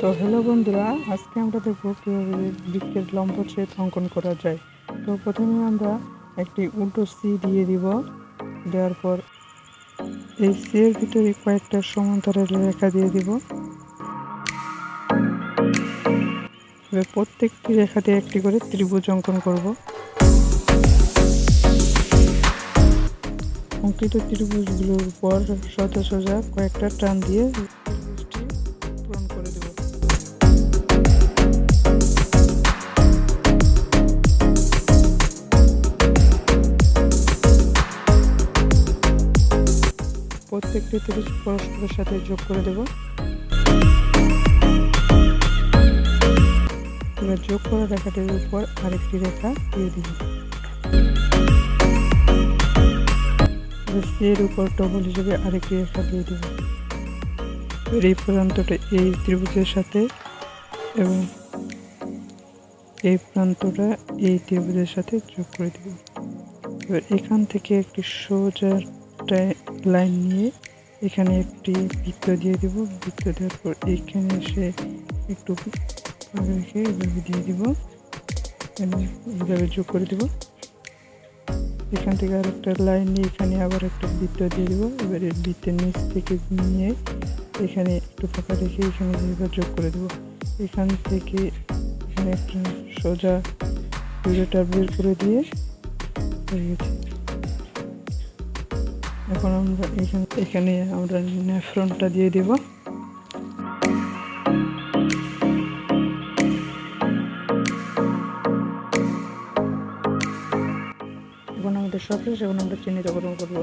তো হ্যালো বন্ধুরা, আজকে আমরা দেখব কীভাবে বৃক্ষের লম্বচ্ছেদ অঙ্কন করা যায়। তো প্রথমে আমরা একটি উল্টো সি দিয়ে দিব, দেওয়ার পর এই সি এর ভিতরে কয়েকটা সমান্তরাল রেখা দিয়ে দিব। প্রত্যেকটি রেখাতে একটি করে ত্রিভুজ অঙ্কন করব। অঙ্কিত ত্রিভুজগুলোর উপর সোজা সোজা কয়েকটা টান দিয়ে প্রত্যেকটি পরস্পরের সাথে যোগ করে দেব। এবার যোগ করা রেখাটির উপর আরেকটি রেখা দিয়ে দিব এর উপর ডবল হিসেবে আরেকটি রেখা দিয়ে দেব এই প্রান্তটা এই ত্রিভুজের সাথে এবং এই প্রান্তটা এই ত্রিভুজের সাথে যোগ করে দেব এবার এখান থেকে একটি সোজা লাইন নিয়ে এখানে একটি বৃত্ত দিয়ে দেব। বৃত্ত দেওয়ার পর এখানে এসে একটু রেখে এভাবে দিয়ে দিব। এইভাবে যোগ করে দেব। এখান থেকে আর একটা লাইন নিয়ে এখানে আবার একটা বৃত্ত দিয়ে দেবো। এবারে বৃত্তের নিচ থেকে নিয়ে এখানে একটু ফাঁকা রেখে এখানে এবার যোগ করে দেবো। এখান থেকে এখানে একটা সোজা ভিডিওটা বের করে দিয়ে হয়ে গেছে। এখন আমরা এখানে এখানে আমরা নেফ্রনটা দিয়ে দেব। এখন আমাদের সব শেষ, এখন আমরা গ্রহণ করব।